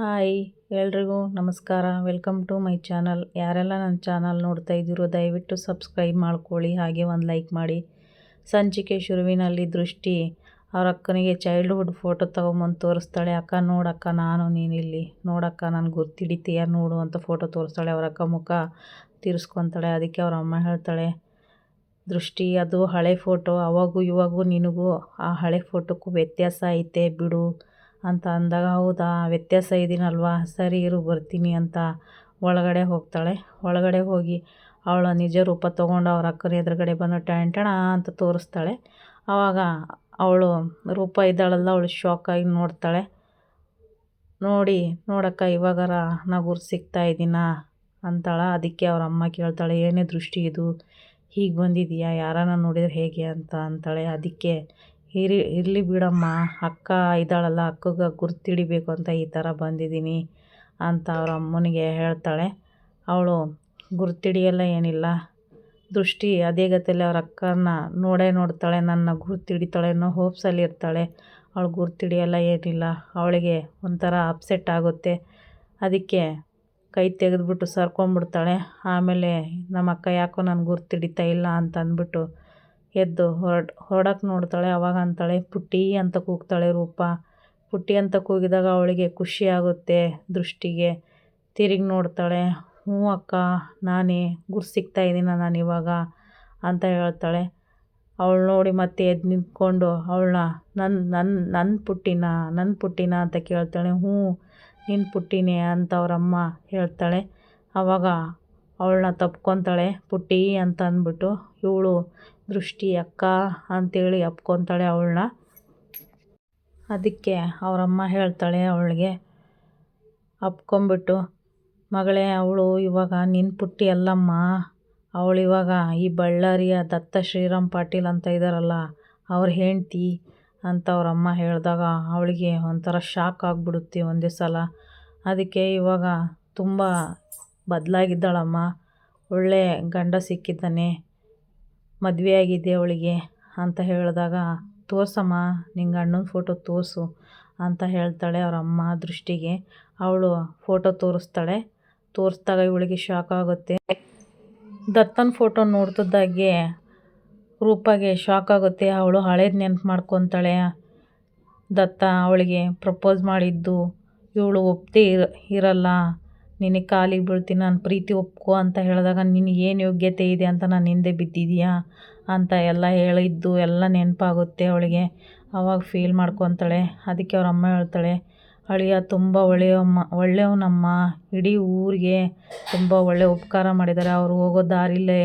Hi ಎಲ್ರಿಗೂ ನಮಸ್ಕಾರ. Welcome to my channel ಯಾರೆಲ್ಲ ನನ್ನ ಚಾನಲ್ ನೋಡ್ತಾ ಇದ್ದೀರೋ ದಯವಿಟ್ಟು ಸಬ್ಸ್ಕ್ರೈಬ್ ಮಾಡ್ಕೊಳ್ಳಿ. ಹಾಗೆ ಒಂದು ಲೈಕ್ ಮಾಡಿ. ಸಂಚಿಕೆ ಶುರುವಿನಲ್ಲಿ ದೃಷ್ಟಿ. ಅವ್ರ ಅಕ್ಕನಿಗೆ ಚೈಲ್ಡ್ಹುಡ್ ಫೋಟೋ ತೊಗೊಂಬಂದು ತೋರಿಸ್ತಾಳೆ. ಅಕ್ಕ, ನೋಡಕ್ಕ, ನಾನು ನೀನಿಲ್ಲಿ. ನೋಡಕ್ಕ ನಾನು ಗುರ್ತಿಡಿತೀಯ ನೋಡು ಅಂತ ಫೋಟೋ ತೋರಿಸ್ತಾಳೆ. ಅವ್ರ ಅಕ್ಕ ಮುಖ ತೀರಿಸ್ಕೊತಾಳೆ. ಅದಕ್ಕೆ ಅವ್ರ ಅಮ್ಮ ಹೇಳ್ತಾಳೆ, ದೃಷ್ಟಿ, ಅದು ಹಳೆ ಫೋಟೋ ಅವಾಗೂ ಇವಾಗೂ ನಿನಗೂ ಆ ಹಳೆ ಫೋಟೋಕ್ಕೂ ವ್ಯತ್ಯಾಸ ಐತೆ. ಬಿಡು. ಅಂತ ಅಂದಾಗ, ಹೌದಾ, ವ್ಯತ್ಯಾಸ ಇದೀನಲ್ವಾ ಸರಿ ಇರು, ಬರ್ತೀನಿ ಅಂತ ಒಳಗಡೆ ಹೋಗ್ತಾಳೆ. ಒಳಗಡೆ ಹೋಗಿ ಅವಳ ನಿಜ ರೂಪ ತೊಗೊಂಡು ಅವ್ರ ಅಕ್ಕನ ಎದುರುಗಡೆ ಬಂದು ಟ್ಯಾಂಟಣ ಅಂತ ತೋರಿಸ್ತಾಳೆ. ಆವಾಗ ಅವಳು ರೂಪ ಇದ್ದಾಳಲ್ಲ, ಅವಳು ಶಾಕಾಗಿ ನೋಡ್ತಾಳೆ. ನೋಡಿ, ನೋಡಕ್ಕ ಇವಾಗಾರ ನಾ ಗುರು ಸಿಗ್ತಾ ಇದ್ದೀನಾ? ಅಂತಾಳ. ಅದಕ್ಕೆ ಅವ್ರ ಅಮ್ಮ ಕೇಳ್ತಾಳೆ, ಏನೇ ದೃಷ್ಟಿ ಇದು? ಹೀಗೆ ಬಂದಿದೀಯಾ? ಯಾರನ್ನ ನೋಡಿದ್ರೆ ಹೇಗೆ ಅಂತ ಅಂತಾಳೆ. ಅದಕ್ಕೆ ಇರಿ ಇರಲಿ ಬಿಡಮ್ಮ, ಅಕ್ಕ ಇದ್ದಾಳಲ್ಲ, ಅಕ್ಕಗೆ ಗುರ್ತಿಡಿಬೇಕು ಅಂತ ಈ ಥರ ಬಂದಿದ್ದೀನಿ ಅಂತ ಅವ್ರ ಅಮ್ಮನಿಗೆ ಹೇಳ್ತಾಳೆ. ಅವಳು, ಗುರ್ತಿಡಿಯಲ್ಲ ಏನಿಲ್ಲ. ದೃಷ್ಟಿ ಅದೇ ಗತಿಯಲ್ಲಿ ಅವ್ರ ಅಕ್ಕನ ನೋಡೇ ನೋಡ್ತಾಳೆ, ನನ್ನ ಗುರ್ತಿಡಿತಾಳೆ ಅನ್ನೋ ಹೋಪ್ಸಲ್ಲಿ ಇರ್ತಾಳೆ. ಅವಳು ಗುರ್ತಿಡಿಯಲ್ಲ ಏನಿಲ್ಲ. ಅವಳಿಗೆ ಒಂಥರ ಅಪ್ಸೆಟ್ ಆಗುತ್ತೆ. ಅದಕ್ಕೆ ಕೈ ತೆಗೆದ್ಬಿಟ್ಟು ಸರ್ಕೊಂಬಿಡ್ತಾಳೆ. ಆಮೇಲೆ, ನಮ್ಮ ಅಕ್ಕ ಯಾಕೋ ನನ್ನ ಗುರ್ತಿಡಿತಾ ಇಲ್ಲ ಅಂತ ಅಂದ್ಬಿಟ್ಟು ಎದ್ದು ಹೊರಡ್ ಹೊರಡಕ್ಕೆ ನೋಡ್ತಾಳೆ, ಅವಾಗ ಅಂತಾಳೆ, ಪುಟ್ಟಿ ಅಂತ ಕೂಗ್ತಾಳೆ ರೂಪ. ಪುಟ್ಟಿ ಅಂತ ಕೂಗಿದಾಗ ಅವಳಿಗೆ ಖುಷಿ ಆಗುತ್ತೆ ದೃಷ್ಟಿಗೆ. ತಿರುಗಿ ನೋಡ್ತಾಳೆ, ಹ್ಞೂ ಅಕ್ಕ, ನಾನೇ ಗುರು ಸಿಗ್ತಾ ಇದ್ದೀನ ನಾನು ಇವಾಗ ಅಂತ ಹೇಳ್ತಾಳೆ. ಅವಳು ನೋಡಿ ಮತ್ತೆ ಎದ್ದು ನಿಂತ್ಕೊಂಡು ಅವಳನ್ನ ನನ್ನ ನನ್ನ ನನ್ನ ಪುಟ್ಟಿನ ನನ್ನ ಪುಟ್ಟಿನ ಅಂತ ಕೇಳ್ತಾಳೆ. ಹ್ಞೂ ನಿನ್ನ ಪುಟ್ಟಿನೇ ಅಂತ ಅವರಮ್ಮ ಹೇಳ್ತಾಳೆ. ಅವಾಗ ಅವಳನ್ನ ತಪ್ಕೊತಾಳೆ, ಪುಟ್ಟಿ ಅಂತ ಅಂದ್ಬಿಟ್ಟು, ಇವಳು ದೃಷ್ಟಿ ಅಕ್ಕ ಅಂತೇಳಿ ಅಪ್ಕೊತಾಳೆ ಅವಳನ್ನ. ಅದಕ್ಕೆ ಅವರಮ್ಮ ಹೇಳ್ತಾಳೆ ಅವಳಿಗೆ, ಅಪ್ಕೊಂಬಿಟ್ಟು, ಮಗಳೇ, ಅವಳು ಇವಾಗ ನಿನ್ನ ಪುಟ್ಟಿ ಅಲ್ಲಮ್ಮ. ಅವಳು ಇವಾಗ ಈ ಬಳ್ಳಾರಿಯ ದತ್ತ ಶ್ರೀರಾಮ್ ಪಾಟೀಲ್ ಅಂತ ಇದ್ದಾರಲ್ಲ ಅವ್ರ ಹೆಂಡ್ತಿ ಅಂತ ಅವರಮ್ಮ ಹೇಳಿದಾಗ ಅವಳಿಗೆ ಒಂಥರ ಶಾಕ್ ಆಗಿಬಿಡುತ್ತೆ ಒಂದೇ ಸಲ. ಅದಕ್ಕೆ ಇವಾಗ ತುಂಬ ಬದಲಾಗಿದ್ದಾಳಮ್ಮ. ಒಳ್ಳೆ ಗಂಡ ಸಿಕ್ಕಿದ್ದಾನೆ. ಮದುವೆ ಆಗಿದೆ ಅವಳಿಗೆ? ಅಂತ ಹೇಳಿದಾಗ, ತೋರ್ಸಮ್ಮ, ನಿಂಗೆ ಅಣ್ಣನ ಫೋಟೋ ತೋರಿಸು ಅಂತ ಹೇಳ್ತಾಳೆ ಅವ್ರ ಅಮ್ಮ ದೃಷ್ಟಿಗೆ. ಅವಳು ಫೋಟೋ ತೋರಿಸ್ತಾಳೆ. ತೋರಿಸ್ದಾಗ ಇವಳಿಗೆ ಶಾಕ್ ಆಗುತ್ತೆ. ದತ್ತನ ಫೋಟೋ ನೋಡ್ತಿದ್ದಾಗೆ ರೂಪಾಗೆ ಶಾಕ್ ಆಗುತ್ತೆ. ಅವಳು ಹಳೇದು ನೆನಪು ಮಾಡ್ಕೊತಾಳೆ. ದತ್ತ ಅವಳಿಗೆ ಪ್ರಪೋಸ್ ಮಾಡಿದ್ದು. ಇವಳು ಒಪ್ಪದೇ ಇರ, ಇರಲ್ಲ. ನಿನಗೆ ಕಾಲಿಗೆ ಬೀಳ್ತೀನಿ, ನಾನು ಪ್ರೀತಿ ಒಪ್ಕೋ ಅಂತ ಹೇಳಿದಾಗ ನಿನಗೆ ಏನು ಯೋಗ್ಯತೆ ಇದೆ ಅಂತ ನಾನು ಹಿಂದೆ ಬಿದ್ದಿದೀಯಾ ಅಂತ ಎಲ್ಲ ಹೇಳಿದ್ದು ಎಲ್ಲ ನೆನಪಾಗುತ್ತೆ ಅವಳಿಗೆ. ಅವಾಗ ಫೀಲ್ ಮಾಡ್ಕೊತಾಳೆ. ಅದಕ್ಕೆ ಅವ್ರ ಅಮ್ಮ ಹೇಳ್ತಾಳೆ, ಅಳಿಯ, ತುಂಬ ಒಳ್ಳೆಯಮ್ಮ ಒಳ್ಳೆಯವನಮ್ಮ. ಇಡೀ ಊರಿಗೆ ತುಂಬ ಒಳ್ಳೆಯ ಉಪಕಾರ ಮಾಡಿದ್ದಾರೆ ಅವರು ಹೋಗೋ ದಾರಿಲೇ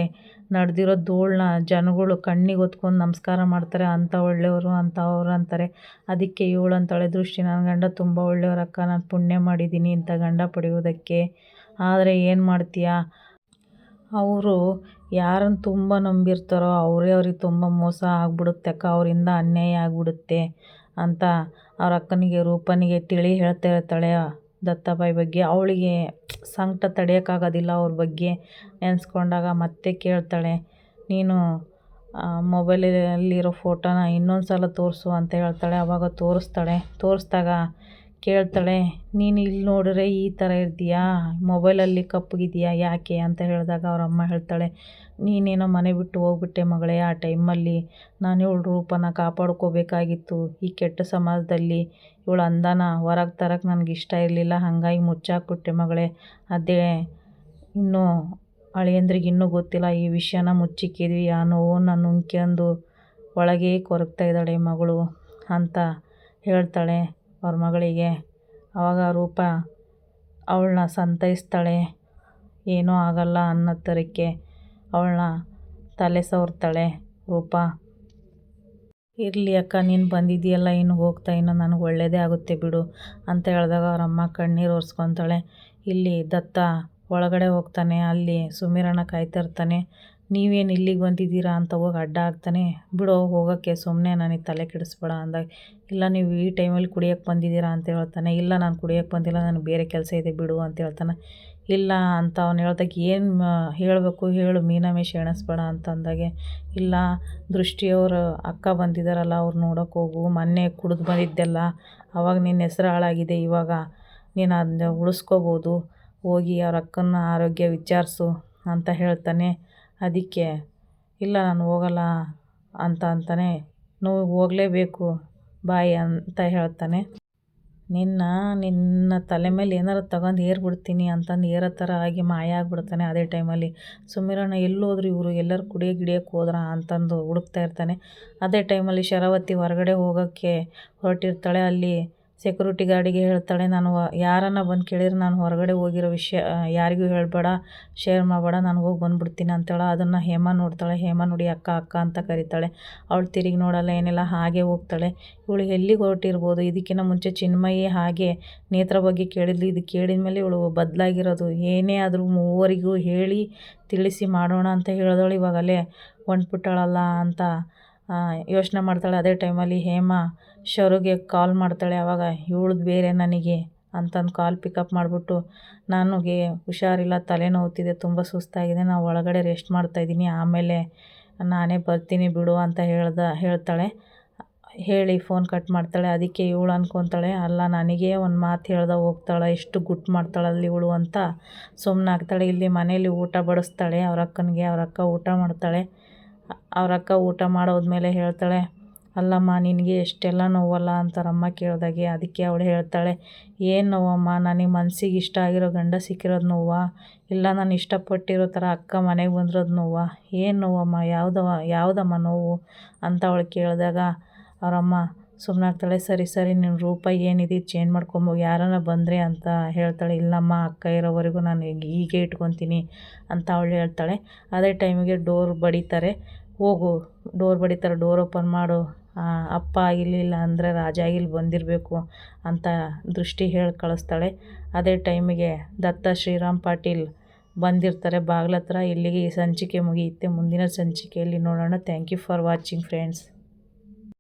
ನಡೆದಿರೋ ಧೂಳನ್ನ ಜನಗಳು ಕಣ್ಣಿಗೆ ಹೊತ್ಕೊಂಡು ನಮಸ್ಕಾರ ಮಾಡ್ತಾರೆ, ಅಂಥ ಒಳ್ಳೆಯವರು ಅಂತ ಅವ್ರು ಅಂತಾರೆ. ಅದಕ್ಕೆ ಇವಳು ಅಂತಾಳೆ, ದೃಷ್ಟಿ ನನ್ನ ಗಂಡ ತುಂಬ ಒಳ್ಳೆಯವರಕ್ಕ ನಾನು ಪುಣ್ಯ ಮಾಡಿದ್ದೀನಿ ಇಂಥ ಗಂಡ ಪಡೆಯೋದಕ್ಕೆ ಆದರೆ ಏನು ಮಾಡ್ತೀಯಾ? ಅವರು ಯಾರನ್ನು ತುಂಬ ನಂಬಿರ್ತಾರೋ ಅವರೇ ಅವ್ರಿಗೆ ತುಂಬ ಮೋಸ ಆಗ್ಬಿಡುತ್ತೆ, ಅಕ್ಕ ಅವರಿಂದ ಅನ್ಯಾಯ ಆಗಿಬಿಡುತ್ತೆ ಅಂತ ಅವ್ರ ಅಕ್ಕನಿಗೆ, ರೂಪನಿಗೆ ತಿಳಿ ಹೇಳ್ತಾ ಇರ್ತಾಳೆ ದತ್ತಾಬಾಯಿ ಬಗ್ಗೆ, ಅವಳಿಗೆ ಸಂಕಟ ತಡೆಯೋಕ್ಕಾಗೋದಿಲ್ಲ ಅವ್ರ ಬಗ್ಗೆ ನೆನೆಸ್ಕೊಂಡಾಗ ಮತ್ತೆ ಕೇಳ್ತಾಳೆ, ನೀನು ಮೊಬೈಲಲ್ಲಿರೋ ಫೋಟೋನ ಇನ್ನೊಂದು ಸಲ ತೋರಿಸು ಅಂತ ಹೇಳ್ತಾಳೆ ಆವಾಗ ತೋರಿಸ್ತಾಳೆ, ತೋರಿಸ್ದಾಗ ಕೇಳ್ತಾಳೆ, ನೀನು ಇಲ್ಲಿ ನೋಡಿದ್ರೆ ಈ ಥರ ಇರ್ತೀಯಾ? ಮೊಬೈಲಲ್ಲಿ ಕಪ್ಪಗಿದೆಯಾ? ಯಾಕೆ? ಅಂತ ಹೇಳಿದಾಗ ಅವ್ರ ಅಮ್ಮ ಹೇಳ್ತಾಳೆ, ನೀನೇನೋ ಮನೆ ಬಿಟ್ಟು ಹೋಗ್ಬಿಟ್ಟೆ ಮಗಳೇ, ಆ ಟೈಮಲ್ಲಿ ನಾನು ಇವಳ ರೂಪನ ಕಾಪಾಡ್ಕೋಬೇಕಾಗಿತ್ತು. ಈ ಕೆಟ್ಟ ಸಮಾಜದಲ್ಲಿ ಇವಳು ಅಂದಾನ ಹೊರಗೆ ತರಕ್ಕೆ ನನಗೆ ಇಷ್ಟ ಇರಲಿಲ್ಲ, ಹಾಗಾಗಿ ಮುಚ್ಚಾಕ್ಬಿಟ್ಟೆ ಮಗಳೇ. ಅದೇ ಇನ್ನೂ ಅಳಿಯಂದ್ರಿಗೆ ಇನ್ನೂ ಗೊತ್ತಿಲ್ಲ, ಈ ವಿಷಯನ ಮುಚ್ಚಿಕ್ಕಿದ್ವಿ ಆ ನೋವನ್ನು ನುಂಗ್ಕೊಂಡು ಒಳಗೆ ಕೊರಗ್ತಾ ಇದ್ದಾಳೆ ಮಗಳು ಅಂತ ಹೇಳ್ತಾಳೆ. ಅವ್ರ ಮಗಳಿಗೆ. ಆವಾಗ ರೂಪ ಅವಳನ್ನ ಸಂತೈಸ್ತಾಳೆ. ಏನೂ ಆಗಲ್ಲ ಅನ್ನೋ ಥರಕ್ಕೆ ಅವಳನ್ನ ತಲೆ ಸವರ್ತಾಳೆ ರೂಪ. ಇರಲಿ ಅಕ್ಕ, ನೀನು ಬಂದಿದ್ದೀಯಲ್ಲ ಇನ್ನು ಹೋಗ್ತಾ, ಇನ್ನು ನನಗೆ ಒಳ್ಳೆಯದೇ ಆಗುತ್ತೆ ಬಿಡು ಅಂತ ಹೇಳಿದಾಗ ಅವರಮ್ಮ ಕಣ್ಣೀರು ಒರೆಸ್ಕೊತಾಳೆ. ಇಲ್ಲಿ ದತ್ತ ಒಳಗಡೆ ಹೋಗ್ತಾನೆ, ಅಲ್ಲಿ ಸುಮೀರಣ್ಣ ಕಾಯ್ತಾ ಇರ್ತಾನೆ. ನೀವೇನು ಇಲ್ಲಿಗೆ ಬಂದಿದ್ದೀರಾ ಅಂತ ಹೋಗಿ ಅಡ್ಡ ಆಗ್ತಾನೆ, ಬಿಡೋ, ಹೋಗೋಕ್ಕೆ ಸುಮ್ಮನೆ ನನಗೆ ತಲೆ ಕೆಡಿಸ್ಬೇಡ ಅಂದಾಗ ಇಲ್ಲ, ನೀವು ಈ ಟೈಮಲ್ಲಿ ಕುಡಿಯೋಕ್ಕೆ ಬಂದಿದ್ದೀರಾ ಅಂತ ಹೇಳ್ತಾನೆ. ಇಲ್ಲ, ನಾನು ಕುಡಿಯೋಕ್ಕೆ ಬಂದಿಲ್ಲ, ನನಗೆ ಬೇರೆ ಕೆಲಸ ಇದೆ, ಬಿಡು ಅಂತ ಹೇಳ್ತಾನೆ. ಇಲ್ಲ ಅಂತ ಅವ್ನು ಹೇಳ್ದಾಗ ಏನು ಹೇಳಬೇಕು ಹೇಳು ಮೀನಾಮೇಶ ಎಣಿಸ್ಬೇಡ ಅಂತ ಅಂದಾಗೆ. ಇಲ್ಲ ದೃಷ್ಟಿಯವರು ಅಕ್ಕ ಬಂದಿದ್ದಾರಲ್ಲ ಅವ್ರು ನೋಡೋಕೆ ಹೋಗು, ಮೊನ್ನೆ ಕುಡಿದು ಬಂದಿದ್ದೆಲ್ಲ, ಅವಾಗ ನಿನ್ನ ಹೆಸ್ರು ಹಾಳಾಗಿದೆ, ಇವಾಗ ನೀನು ಅದನ್ನ ಉಳಿಸ್ಕೋಬೋದು, ಹೋಗಿ ಅವ್ರ ಅಕ್ಕನ ಆರೋಗ್ಯ ವಿಚಾರಿಸು ಅಂತ ಹೇಳ್ತಾನೆ. ಅದಕ್ಕೆ, ಇಲ್ಲ, ನಾನು ಹೋಗಲ್ಲ ಅಂತ ಅಂತಾನೆ, ನೀವು ಹೋಗಲೇಬೇಕು, ಬಾಯ್ ಅಂತ ಹೇಳ್ತಾನೆ. ನಿನ್ನ ನಿನ್ನ ತಲೆ ಮೇಲೆ ಏನಾರು ತಗೊಂಡು ಏರ್ಬಿಡ್ತೀನಿ ಅಂತಂದು ಏರೋ ಥರ ಆಗಿ ಮಾಯ ಆಗಿಬಿಡ್ತಾನೆ ಅದೇ ಟೈಮಲ್ಲಿ. ಸುಮೀರಣ್ಣ ಎಲ್ಲೋದ್ರು ಇವರು ಎಲ್ಲರೂ ಕುಡಿಯೋ ಗಿಡಿಯೋಕೆ ಹೋದ್ರ ಅಂತಂದು ಹುಡುಕ್ತಾ ಇರ್ತಾನೆ. ಅದೇ ಟೈಮಲ್ಲಿ ಶರಾವತಿ ಹೊರಗಡೆ ಹೋಗೋಕ್ಕೆ ಹೊರಟಿರ್ತಾಳೆ ಅಲ್ಲಿ. ಸೆಕ್ಯೂರಿಟಿ ಗಾರ್ಡಿಗೆ ಹೇಳ್ತಾಳೆ, ನಾನು ಯಾರನ್ನ ಬಂದು ಕೇಳಿದ್ರೆ ನಾನು ಹೊರಗಡೆ ಹೋಗಿರೋ ವಿಷಯ ಯಾರಿಗೂ ಹೇಳಬೇಡ ಶೇರ್ ಮಾಡಬೇಡ, ನಾನು ಹೋಗಿ ಬಂದುಬಿಡ್ತೀನಿ ಅಂತೇಳಿ ಅದನ್ನು ಹೇಮ ನೋಡ್ತಾಳೆ. ಹೇಮ ನೋಡಿ ಅಕ್ಕ ಅಕ್ಕ ಅಂತ ಕರಿತಾಳೆ. ಅವಳು ತಿರುಗಿ ನೋಡಲ್ಲ, ಏನಿಲ್ಲ, ಹಾಗೆ ಹೋಗ್ತಾಳೆ. ಇವಳು ಎಲ್ಲಿಗೆ ಹೊರಟಿರ್ಬೋದು? ಇದಕ್ಕಿಂತ ಮುಂಚೆ ಚಿನ್ಮಯಿ ಹಾಗೆ ನೇತ್ರ ಬಗ್ಗೆ ಕೇಳಿದ್ಲು. ಇದು ಕೇಳಿದ ಮೇಲೆ ಇವಳು ಬದಲಾಗಿರೋದು. ಏನೇ ಆದರೂ ಮೂವರಿಗೂ ಹೇಳಿ ತಿಳಿಸಿ ಮಾಡೋಣ ಅಂತ ಹೇಳಿದವಳು ಇವಾಗಲೇ ಹೊಂಟ್ಬಿಟ್ಟಾಳಲ್ಲ ಅಂತ ಯೋಚನೆ ಮಾಡ್ತಾಳೆ, ಅದೇ ಟೈಮಲ್ಲಿ ಹೇಮ ಶರುಗೆ ಕಾಲ್ ಮಾಡ್ತಾಳೆ ಆವಾಗ ಇವಳ್ದು ಬೇರೆ ನನಗೆ ಅಂತಂದು ಕಾಲ್ ಪಿಕಪ್ ಮಾಡಿಬಿಟ್ಟು, ನನಗೆ ಹುಷಾರಿಲ್ಲ, ತಲೆನೋವ್ತಿದೆ, ತುಂಬ ಸುಸ್ತಾಗಿದೆ ನಾನು ಒಳಗಡೆ ರೆಸ್ಟ್ ಮಾಡ್ತಾಯಿದ್ದೀನಿ ಆಮೇಲೆ ನಾನೇ ಬರ್ತೀನಿ ಬಿಡು ಅಂತ ಹೇಳ್ದ, ಹೇಳ್ತಾಳೆ. ಹೇಳಿ ಫೋನ್ ಕಟ್ ಮಾಡ್ತಾಳೆ, ಅದಕ್ಕೆ ಇವಳು ಅನ್ಕೊತಾಳೆ, ಅಲ್ಲ ನನಗೆ ಒಂದು ಮಾತು ಹೇಳ್ದೆ ಹೋಗ್ತಾಳೆ, ಎಷ್ಟು ಗುಟ್ಟು ಮಾಡ್ತಾಳಲ್ಲಿ ಇವಳು ಅಂತ. ಸುಮ್ಮನಾಗ್ತಾಳೆ ಇಲ್ಲಿ ಮನೇಲಿ ಊಟ ಬಡಿಸ್ತಾಳೆ, ಅವ್ರ ಅಕ್ಕನಿಗೆ, ಅವ್ರ ಅಕ್ಕ ಊಟ ಮಾಡ್ತಾಳೆ. ಅವ್ರ ಅಕ್ಕ ಊಟ ಮಾಡೋದ್ಮೇಲೆ ಹೇಳ್ತಾಳೆ, ಅಲ್ಲಮ್ಮ, ನಿನಗೆ ಎಷ್ಟೆಲ್ಲ ನೋವಲ್ಲ ಅಂತಾರಮ್ಮ ಕೇಳಿದಾಗೆ. ಅದಕ್ಕೆ ಅವಳು ಹೇಳ್ತಾಳೆ, ಏನು ನೋವಮ್ಮ ನನಗೆ ಮನಸ್ಸಿಗೆ ಇಷ್ಟ ಆಗಿರೋ ಗಂಡ ಸಿಕ್ಕಿರೋದು ನೋವಾ? ಇಲ್ಲ, ನಾನು ಇಷ್ಟಪಟ್ಟಿರೋ ಥರ ಅಕ್ಕ ಮನೆಗೆ ಬಂದಿರೋದು ನೋವಾ? ಏನು ನೋವಮ್ಮ, ಯಾವುದವ, ಯಾವುದಮ್ಮ ನೋವು? ಅಂತ ಅವಳು ಕೇಳಿದಾಗ, ಅವರಮ್ಮ ಸುಮ್ಮನಾಗ್ತಾಳೆ ಸರಿ ಸರಿ ನಿಮ್ಮ ರೂಪ ಏನಿದೆ ಚೇಂಜ್ ಮಾಡ್ಕೊಂಬೋ ಯಾರನ್ನ ಬಂದರೆ ಅಂತ ಹೇಳ್ತಾಳೆ. ಇಲ್ಲಮ್ಮ, ಅಕ್ಕ ಇರೋವರೆಗೂ ನಾನು ಹೀಗೆ ಇಟ್ಕೊತೀನಿ ಅಂತ ಅವಳು ಹೇಳ್ತಾಳೆ. ಅದೇ ಟೈಮಿಗೆ ಡೋರ್ ಬಡಿತಾರೆ. ಹೋಗು ಡೋರ್ ಬಡಿತಾರೆ. ಡೋರ್ ಓಪನ್ ಮಾಡು. ಅಪ್ಪ ಆಗಿಲಿಲ್ಲ ಅಂದರೆ ರಾಜ ಆಗಿಲ್ಲಿ ಬಂದಿರಬೇಕು ಅಂತ ದೃಷ್ಟಿ ಹೇಳಿ ಕಳಿಸ್ತಾಳೆ. ಅದೇ ಟೈಮಿಗೆ ದತ್ತ ಶ್ರೀರಾಮ್ ಪಾಟೀಲ್ ಬಂದಿರ್ತಾರೆ ಬಾಗ್ಲತ್ರ. ಇಲ್ಲಿಗೆ ಈ ಸಂಚಿಕೆ ಮುಗಿಯುತ್ತೆ. ಮುಂದಿನ ಸಂಚಿಕೆಯಲ್ಲಿ ನೋಡೋಣ. Thank you for watching friends